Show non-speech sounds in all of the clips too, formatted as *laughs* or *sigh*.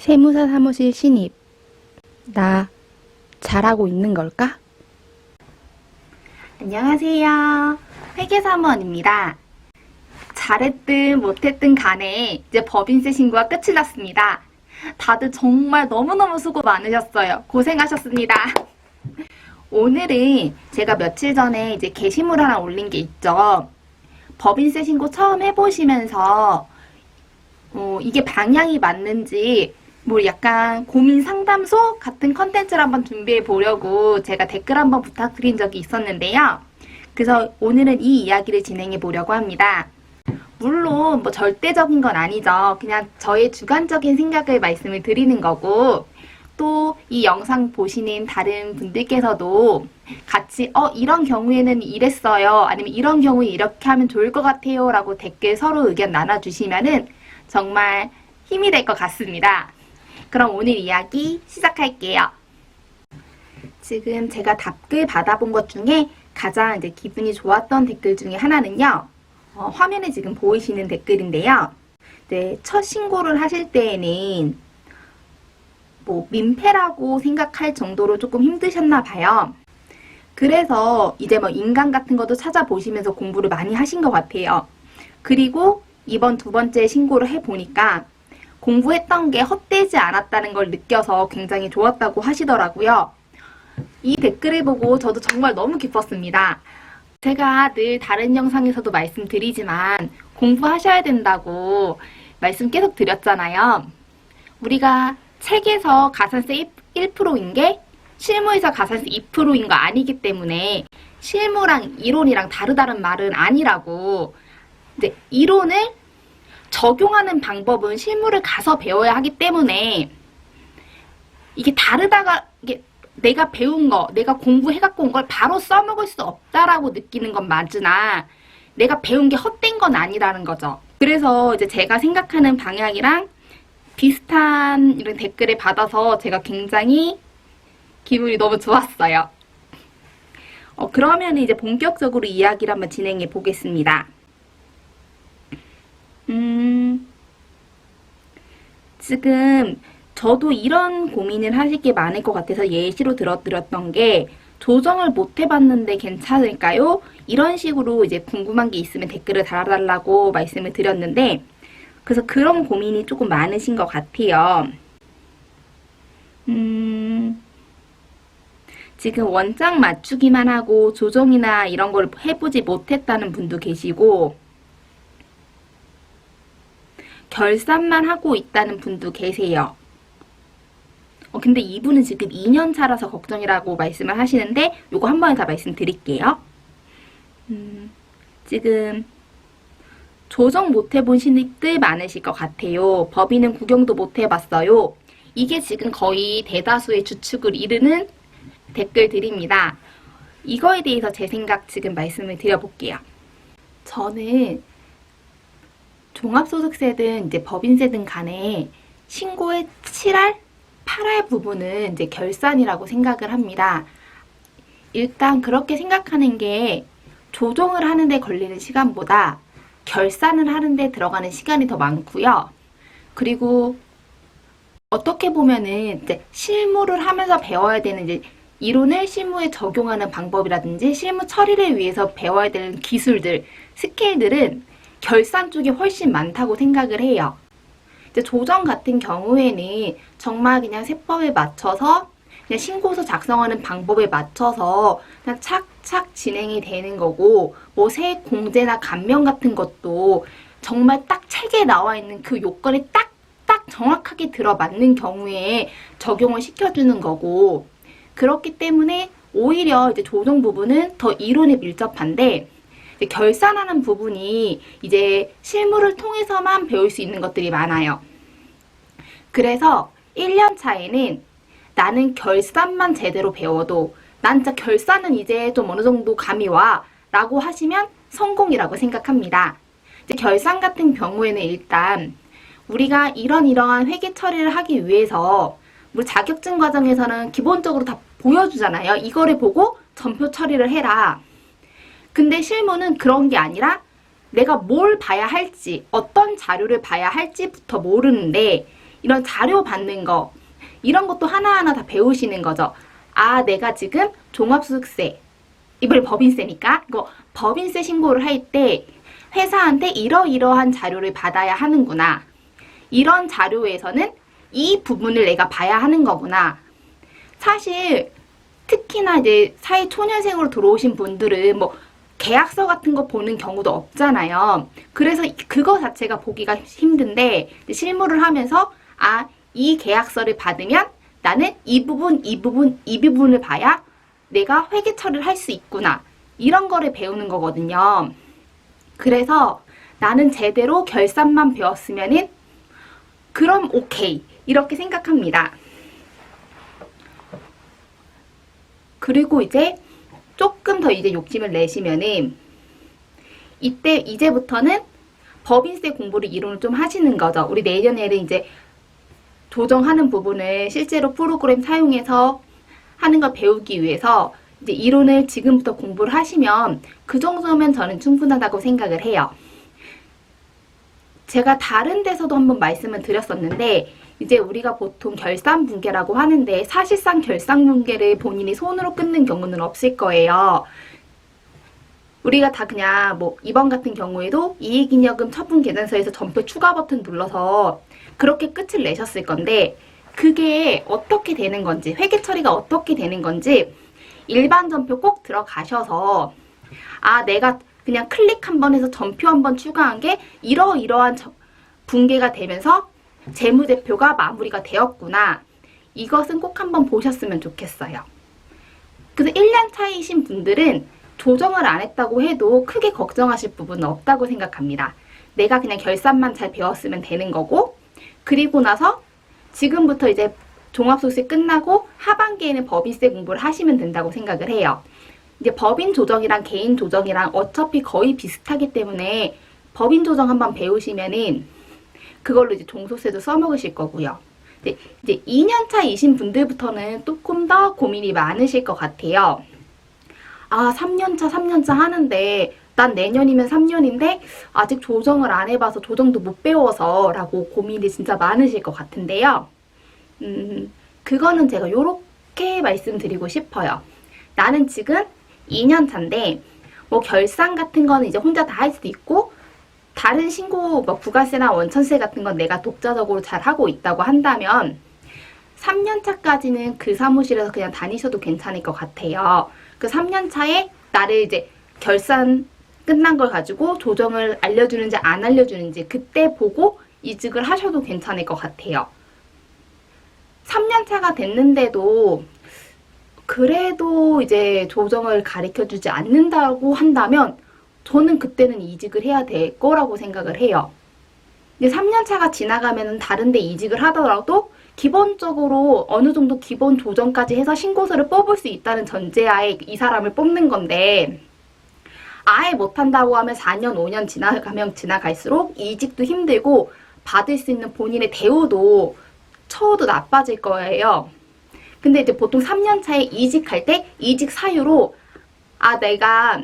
세무사 사무실 신입. 나 잘하고 있는 걸까? 안녕하세요. 회계사무원입니다. 잘했든 못했든 간에 이제 법인세 신고가 끝이 났습니다. 다들 정말 너무너무 수고 많으셨어요. 고생하셨습니다. 오늘은 제가 며칠 전에 이제 게시물 하나 올린 게 있죠. 법인세 신고 처음 해보시면서 어, 이게 방향이 맞는지 뭐 약간 고민 상담소 같은 컨텐츠를 한번 준비해 보려고 제가 댓글 한번 부탁드린 적이 있었는데요. 그래서 오늘은 이 이야기를 진행해 보려고 합니다. 물론 뭐 절대적인 건 아니죠. 그냥 저의 주관적인 생각을 말씀을 드리는 거고 또 이 영상 보시는 다른 분들께서도 같이 어 이런 경우에는 이랬어요. 아니면 이런 경우에 이렇게 하면 좋을 것 같아요라고 댓글 서로 의견 나눠 주시면은 정말 힘이 될 것 같습니다. 그럼 오늘 이야기 시작할게요. 지금 제가 답글 받아본 것 중에 가장 이제 기분이 좋았던 댓글 중에 하나는요. 어, 화면에 지금 보이시는 댓글인데요. 네, 첫 신고를 하실 때에는 뭐 민폐라고 생각할 정도로 조금 힘드셨나 봐요. 그래서 이제 뭐 인강 같은 것도 찾아보시면서 공부를 많이 하신 것 같아요. 그리고 이번 두 번째 신고를 해보니까 공부했던 게 헛되지 않았다는 걸 느껴서 굉장히 좋았다고 하시더라고요. 이 댓글을 보고 저도 정말 너무 기뻤습니다. 제가 늘 다른 영상에서도 말씀드리지만 공부하셔야 된다고 말씀 계속 드렸잖아요. 우리가 책에서 가산세 1%인 게 실무에서 가산세 2%인 거 아니기 때문에 실무랑 이론이랑 다르다는 말은 아니라고. 이제 이론을 적용하는 방법은 실무를 가서 배워야 하기 때문에 이게 다르다가 이게 내가 배운 거, 내가 공부해갖고 온 걸 바로 써먹을 수 없다라고 느끼는 건 맞으나 내가 배운 게 헛된 건 아니라는 거죠. 그래서 이제 제가 생각하는 방향이랑 비슷한 이런 댓글을 받아서 제가 굉장히 기분이 너무 좋았어요. 어, 그러면 이제 본격적으로 이야기를 한번 진행해 보겠습니다. 음, 지금 저도 이런 고민을 하실 게 많을 것 같아서 예시로 들어드렸던 게 조정을 못 해봤는데 괜찮을까요? 이런 식으로 이제 궁금한 게 있으면 댓글을 달아달라고 말씀을 드렸는데 그래서 그런 고민이 조금 많으신 것 같아요. 음, 지금 원장 맞추기만 하고 조정이나 이런 걸 해보지 못했다는 분도 계시고 결산만 하고 있다는 분도 계세요. 어, 근데 이분은 지금 2년 차라서 걱정이라고 말씀을 하시는데 요거 한 번에 다 말씀드릴게요. 음, 지금 조정 못 해본 신입들 많으실 것 같아요. 법인은 구경도 못 해봤어요. 이게 지금 거의 대다수의 주축을 이루는 댓글들입니다. 이거에 대해서 제 생각 지금 말씀을 드려볼게요. 저는 종합소득세든 이제 법인세든 간에 신고의 7할, 8할 부분은 이제 결산이라고 생각을 합니다. 일단 그렇게 생각하는 게 조정을 하는데 걸리는 시간보다 결산을 하는데 들어가는 시간이 더 많고요. 그리고 어떻게 보면은 이제 실무를 하면서 배워야 되는 이제 이론을 실무에 적용하는 방법이라든지 실무 처리를 위해서 배워야 되는 기술들, 스킬들은 결산 쪽이 훨씬 많다고 생각을 해요. 이제 조정 같은 경우에는 정말 그냥 세법에 맞춰서 그냥 신고서 작성하는 방법에 맞춰서 그냥 착착 진행이 되는 거고 뭐 세액 공제나 감면 같은 것도 정말 딱 책에 나와 있는 그 요건에 딱 딱 정확하게 들어맞는 경우에 적용을 시켜주는 거고 그렇기 때문에 오히려 이제 조정 부분은 더 이론에 밀접한데 결산하는 부분이 이제 실무를 통해서만 배울 수 있는 것들이 많아요. 그래서 1년 차에는 나는 결산만 제대로 배워도 난 진짜 결산은 이제 좀 어느 정도 감이 와 라고 하시면 성공이라고 생각합니다. 이제 결산 같은 경우에는 일단 우리가 이런 이러한 회계 처리를 하기 위해서 우리 자격증 과정에서는 기본적으로 다 보여주잖아요. 이거를 보고 전표 처리를 해라. 근데 실무는 그런 게 아니라 내가 뭘 봐야 할지, 어떤 자료를 봐야 할지부터 모르는데 이런 자료 받는 거 이런 것도 하나하나 다 배우시는 거죠. 아, 내가 지금 종합소득세 이번에 법인세니까 이거 법인세 신고를 할 때 회사한테 이러이러한 자료를 받아야 하는구나. 이런 자료에서는 이 부분을 내가 봐야 하는 거구나. 사실 특히나 이제 사회 초년생으로 들어오신 분들은 뭐 계약서 같은 거 보는 경우도 없잖아요. 그래서 그거 자체가 보기가 힘든데 실무를 하면서 아, 이 계약서를 받으면 나는 이 부분, 이 부분, 이 부분을 봐야 내가 회계 처리를 할 수 있구나. 이런 거를 배우는 거거든요. 그래서 나는 제대로 결산만 배웠으면은 그럼 오케이. 이렇게 생각합니다. 그리고 이제 조금 더 이제 욕심을 내시면은 이때 이제부터는 법인세 공부를 이론을 좀 하시는 거죠. 우리 내년에는 이제 조정하는 부분을 실제로 프로그램 사용해서 하는 걸 배우기 위해서 이제 이론을 지금부터 공부를 하시면 그 정도면 저는 충분하다고 생각을 해요. 제가 다른 데서도 한번 말씀을 드렸었는데 이제 우리가 보통 결산 분계라고 하는데 사실상 결산 분계를 본인이 손으로 끊는 경우는 없을 거예요. 우리가 다 그냥 뭐 이번 같은 경우에도 이익잉여금 처분 계산서에서 점표 추가 버튼 눌러서 그렇게 끝을 내셨을 건데 그게 어떻게 되는 건지 회계 처리가 어떻게 되는 건지 일반 점표 꼭 들어가셔서 아 내가 그냥 클릭 한 번 해서 점표 한 번 추가한 게 이러이러한 저- 분계가 되면서 재무제표가 마무리가 되었구나. 이것은 꼭 한번 보셨으면 좋겠어요. 그래서 1년 차이신 분들은 조정을 안 했다고 해도 크게 걱정하실 부분은 없다고 생각합니다. 내가 그냥 결산만 잘 배웠으면 되는 거고, 그리고 나서 지금부터 이제 종합소득세 끝나고 하반기에는 법인세 공부를 하시면 된다고 생각을 해요. 이제 법인 조정이랑 개인 조정이랑 어차피 거의 비슷하기 때문에 법인 조정 한번 배우시면은 그걸로 이제 종소세도 써먹으실 거고요. 이제, 이제 2년 차이신 분들부터는 조금 더 고민이 많으실 것 같아요. 아, 3년 차, 3년 차 하는데 난 내년이면 3년인데 아직 조정을 안 해봐서 조정도 못 배워서 라고 고민이 진짜 많으실 것 같은데요. 음, 그거는 제가 요렇게 말씀드리고 싶어요. 나는 지금 2년 차인데 뭐 결산 같은 거는 이제 혼자 다 할 수도 있고 다른 신고 뭐 부가세나 원천세 같은 건 내가 독자적으로 잘 하고 있다고 한다면 3년 차까지는 그 사무실에서 그냥 다니셔도 괜찮을 것 같아요. 그 3년 차에 나를 이제 결산 끝난 걸 가지고 조정을 알려주는지 안 알려주는지 그때 보고 이직을 하셔도 괜찮을 것 같아요. 3년 차가 됐는데도 그래도 이제 조정을 가르쳐 주지 않는다고 한다면 저는 그때는 이직을 해야 될 거라고 생각을 해요. 근데 3년 차가 지나가면 다른 데 이직을 하더라도 기본적으로 어느 정도 기본 조정까지 해서 신고서를 뽑을 수 있다는 전제하에 이 사람을 뽑는 건데 아예 못한다고 하면 4년, 5년 지나가면 지나갈수록 이직도 힘들고 받을 수 있는 본인의 대우도 처우도 나빠질 거예요. 근데 이제 보통 3년 차에 이직할 때 이직 사유로 아 내가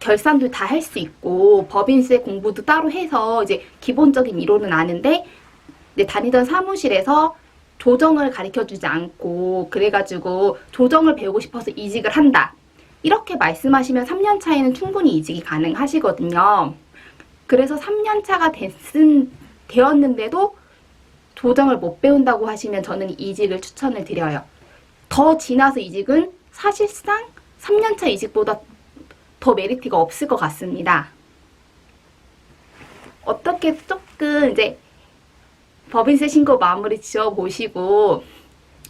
결산도 다 할 수 있고 법인세 공부도 따로 해서 이제 기본적인 이론은 아는데 이제 다니던 사무실에서 조정을 가르쳐 주지 않고 그래가지고 조정을 배우고 싶어서 이직을 한다. 이렇게 말씀하시면 3년 차에는 충분히 이직이 가능하시거든요. 그래서 3년 차가 됐은, 되었는데도 조정을 못 배운다고 하시면 저는 이직을 추천을 드려요. 더 지나서 이직은 사실상 3년차 이직보다 더 메리트가 없을 것 같습니다. 어떻게 조금 이제 법인세 신고 마무리 지어 보시고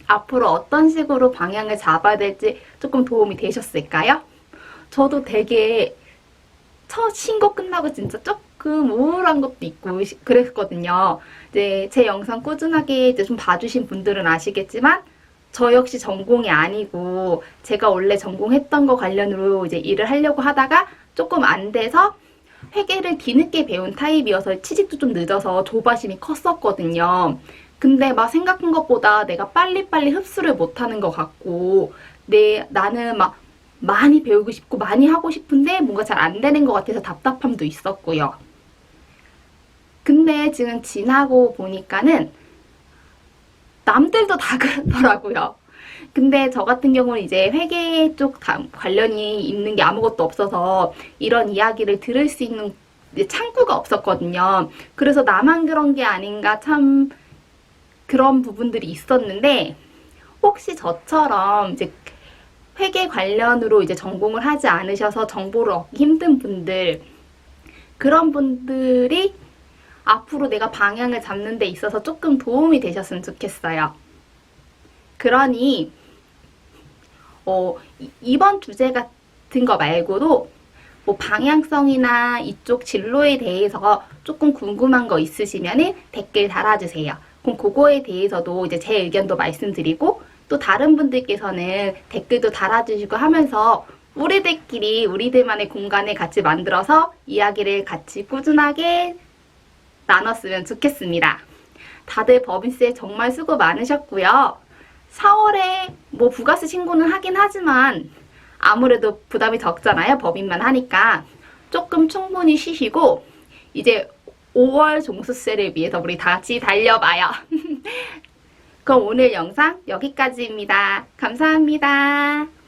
앞으로 어떤 식으로 방향을 잡아야 될지 조금 도움이 되셨을까요? 저도 되게 첫 신고 끝나고 진짜 조금 우울한 것도 있고 시- 그랬거든요. 이제 제 영상 꾸준하게 이제 좀 봐주신 분들은 아시겠지만 저 역시 전공이 아니고 제가 원래 전공했던 거 관련으로 이제 일을 하려고 하다가 조금 안 돼서 회계를 뒤늦게 배운 타입이어서 취직도 좀 늦어서 조바심이 컸었거든요. 근데 막 생각한 것보다 내가 빨리빨리 흡수를 못하는 것 같고 내 나는 막 많이 배우고 싶고 많이 하고 싶은데 뭔가 잘 안 되는 것 같아서 답답함도 있었고요. 근데 지금 지나고 보니까는 남들도 다 그렇더라고요. 근데 저 같은 경우는 이제 회계 쪽 다- 관련이 있는 게 아무것도 없어서 이런 이야기를 들을 수 있는 창구가 없었거든요. 그래서 나만 그런 게 아닌가 참 그런 부분들이 있었는데 혹시 저처럼 이제 회계 관련으로 이제 전공을 하지 않으셔서 정보를 얻기 힘든 분들 그런 분들이 앞으로 내가 방향을 잡는 데 있어서 조금 도움이 되셨으면 좋겠어요. 그러니 어, 이- 이번 주제 같은 거 말고도 뭐 방향성이나 이쪽 진로에 대해서 조금 궁금한 거 있으시면은 댓글 달아주세요. 그럼 그거에 대해서도 이제 제 의견도 말씀드리고 또 다른 분들께서는 댓글도 달아주시고 하면서 우리들끼리 우리들만의 공간을 같이 만들어서 이야기를 같이 꾸준하게 나눴으면 좋겠습니다. 다들 법인세 정말 수고 많으셨고요. 4월에 뭐 부가세 신고는 하긴 하지만 아무래도 부담이 적잖아요. 법인만 하니까 조금 충분히 쉬시고 이제 5월 종수세를 위해서 우리 다 같이 달려봐요. *laughs* 그럼 오늘 영상 여기까지입니다. 감사합니다.